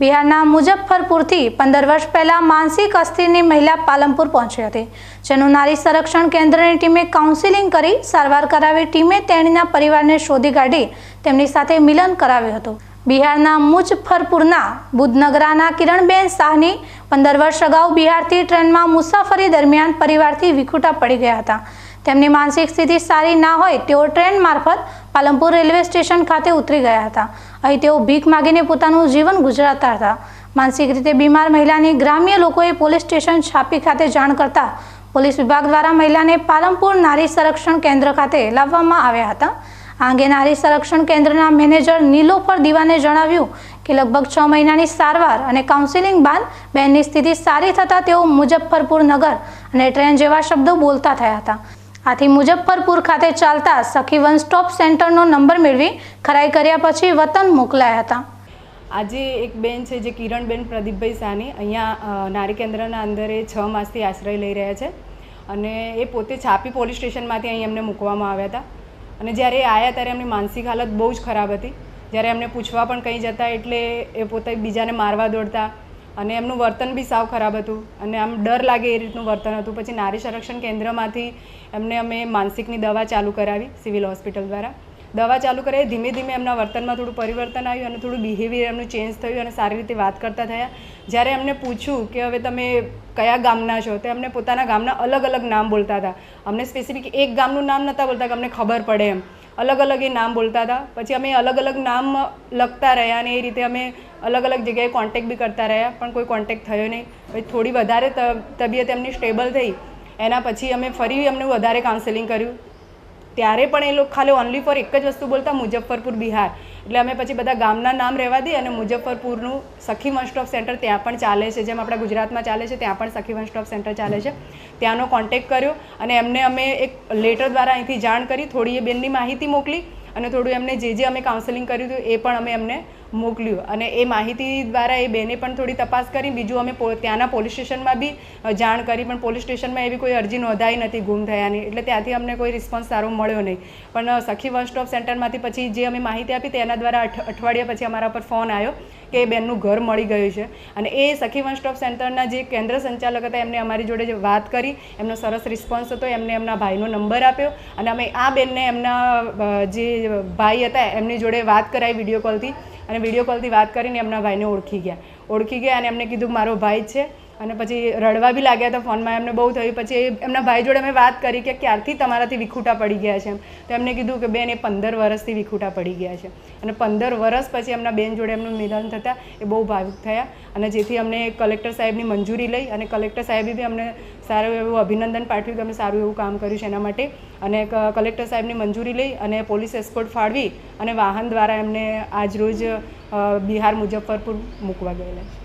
બિહારના મુજફ્ફરપુરથી પંદર વર્ષ પહેલા માનસિક અસ્થિરની મહિલા પાલનપુર પહોંચી હતી, જેનું નારી સંરક્ષણ કેન્દ્રની ટીમે કાઉન્સિલિંગ કરી સારવાર કરાવી ટીમે તેણીના પરિવારને શોધી કાઢી તેમની સાથે મિલન કરાવ્યું હતું. બિહારના મુજફ્ફરપુરના બુધનગરાના કિરણબેન શાહની પંદર વર્ષ અગાઉ બિહારથી ટ્રેનમાં મુસાફરી દરમિયાન પરિવારથી વિખૂટા પડી ગયા હતા. તેમની માનસિક સ્થિતિ સારી ના હોય તેઓ ટ્રેન મારફત પાલનપુર રેલવે સ્ટેશન ખાતે ઉતરી ગયા હતા. અહીં તેઓ ભીખ માગીને પોતાનું જીવન ગુજારતા હતા. માનસિક રીતે બીમાર મહિલાની ગ્રામ્ય લોકોએ પોલીસ સ્ટેશન છાપી ખાતે જાણ કરતા પોલીસ વિભાગ દ્વારા મહિલાને પાલનપુર નારી સંરક્ષણ કેન્દ્ર ખાતે લાવવામાં આવ્યા હતા. આ અંગે નારી સંરક્ષણ કેન્દ્રના મેનેજર નીલોફર દીવાને જણાવ્યું કે લગભગ છ મહિનાની સારવાર અને કાઉન્સિલિંગ બાદ બહેનની સ્થિતિ સારી થતાં તેઓ મુજફ્ફરપુર નગર અને ટ્રેન જેવા શબ્દો બોલતા થયા હતા. આથી મુજફ્ફરપુર ખાતે ચાલતા સખી વન સ્ટોપ સેન્ટરનો નંબર મેળવી ખરાઈ કર્યા પછી વતન મોકલાયા હતા. આજે એક બેન છે જે કિરણબેન પ્રદીપભાઈ સાની અહીંયા નારી કેન્દ્રના અંદર છ માસથી આશ્રય લઈ રહ્યા છે અને એ પોતે છાપી પોલીસ સ્ટેશનમાંથી અહીં એમને મૂકવામાં આવ્યા હતા. અને જ્યારે એ આવ્યા ત્યારે એમની માનસિક હાલત બહુ જ ખરાબ હતી. જ્યારે એમને પૂછવા પણ કંઈ જતા એટલે એ પોતે બીજાને મારવા દોડતા અને એમનું વર્તન બી સાવ ખરાબ હતું. અને આમ ડર લાગે એ રીતનું વર્તન હતું. પછી નારી સંરક્ષણ કેન્દ્રમાંથી એમને અમે માનસિકની દવા ચાલુ કરાવી સિવિલ હોસ્પિટલ દ્વારા. દવા ચાલુ કરાવી, ધીમે ધીમે એમના વર્તનમાં થોડું પરિવર્તન આવ્યું અને થોડું બિહેવિયર એમનું ચેન્જ થયું અને સારી રીતે વાત કરતા થયા. જ્યારે એમને પૂછ્યું કે હવે તમે કયા ગામના છો, તો એમને પોતાના ગામના અલગ અલગ નામ બોલતા હતા. અમને સ્પેસિફિક એક ગામનું નામ નહોતા બોલતા કે અમને ખબર પડે એમ. અલગ અલગ એ નામ બોલતા હતા. પછી અમે અલગ અલગ નામ લખતા રહ્યા અને એ રીતે અમે અલગ અલગ જગ્યાએ કોન્ટેક્ટ બી કરતા રહ્યા, પણ કોઈ કોન્ટેક્ટ થયો નહીં. પછી થોડી વધારે તબિયત એમની સ્ટેબલ થઈ. એના પછી અમે ફરી અમને વધારે કાઉન્સેલિંગ કર્યું. ત્યારે પણ એ લોકો ખાલી ઓનલી ફોર એક જ વસ્તુ બોલતા મુજફ્ફરપુર બિહાર. એટલે અમે પછી બધા ગામના નામ રહેવા દઈએ અને મુજફ્ફરપુરનું સખી વન સ્ટોપ સેન્ટર ત્યાં પણ ચાલે છે. જેમ આપણા ગુજરાતમાં ચાલે છે, ત્યાં પણ સખી વન સ્ટોપ સેન્ટર ચાલે છે. ત્યાંનો કોન્ટેક્ટ કર્યો અને એમને અમે એક લેટર દ્વારા અહીંથી જાણ કરી, થોડી એ બેનની માહિતી મોકલી અને થોડું એમને જે જે અમે કાઉન્સેલિંગ કર્યું હતું એ પણ અમે એમને મોકલ્યું. અને એ માહિતી દ્વારા એ બેને પણ થોડી તપાસ કરી. બીજું અમે ત્યાંના પોલીસ સ્ટેશનમાં બી જાણ કરી. પણ પોલીસ સ્ટેશનમાં એવી કોઈ અરજી નોંધાઈ નથી ગુમ થયાની. એટલે ત્યાંથી અમને કોઈ રિસ્પોન્સ સારો મળ્યો નહીં. પણ સખી વન સ્ટોપ સેન્ટરમાંથી પછી જે અમે માહિતી આપી તેના દ્વારા અઠ- અઠવાડિયા પછી અમારા પર ફોન આવ્યો કે એ બેનનું ઘર મળી ગયું છે. અને એ સખી વન સ્ટોપ સેન્ટરના જે કેન્દ્ર સંચાલક હતા એમને અમારી જોડે જે વાત કરી. એમનો સરસ રિસ્પોન્સ હતો. એમને એમના ભાઈનો નંબર આપ્યો. અને અમે આ બેનને એમના જે ભાઈ હતા એમની જોડે વાત કરાવી વીડિયો કોલથી. અને વીડિયો કોલથી વાત કરીને એમના ભાઈને ઓળખી ગયા. ઓળખી ગયા અને એમને કીધું, મારો ભાઈ છે અને પછી રડવા બી લાગ્યા હતા ફોનમાં એમને બહુ થયું. પછી એમના ભાઈ જોડે મેં વાત કરી કે ક્યારથી તમારાથી વિખૂટા પડી ગયા છે એમ. તો એમને કીધું કે બેન, એ પંદર વર્ષથી વિખૂટા પડી ગયા છે. અને પંદર વર્ષ પછી એમના બેન જોડે એમનું મિલન થતાં એ બહુ ભાવુક થયા. અને જેથી અમને કલેક્ટર સાહેબની મંજૂરી લઈ અને કલેક્ટર સાહેબે બી અમને સારું એવું અભિનંદન પાઠવ્યું કે અમે સારું એવું કામ કર્યું છે એના માટે. અને કલેક્ટર સાહેબની મંજૂરી લઈ અને પોલીસ એસ્કોર્ટ ફાળવી અને વાહન દ્વારા એમને આજ રોજ બિહાર મુજફ્ફરપુર મૂકવા ગયેલા છે.